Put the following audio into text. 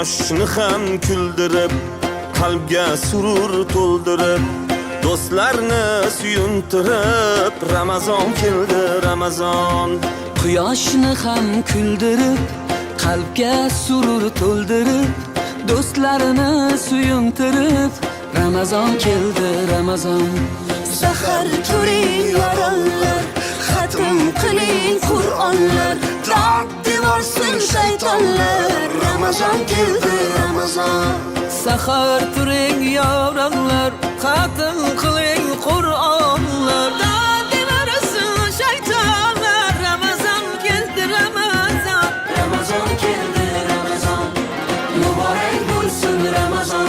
Quyoshni ham kuldirib qalbga surur to'ldirib do'stlarni suyuntirib Ramazon keldi Ramazon Quyoshni ham kuldirib qalbga surur to'ldirib do'stlarini suyuntirib Ramazon keldi Ramazon Sahar turing yorollar Ramazan geldi Ramazan. Sahar turing yavranlar Katın kıling Kur'anlar Dadin arası şeytanlar Ramazan geldi Ramazan. Ramazan geldi Ramazan. Mübarek bulsun Ramazan.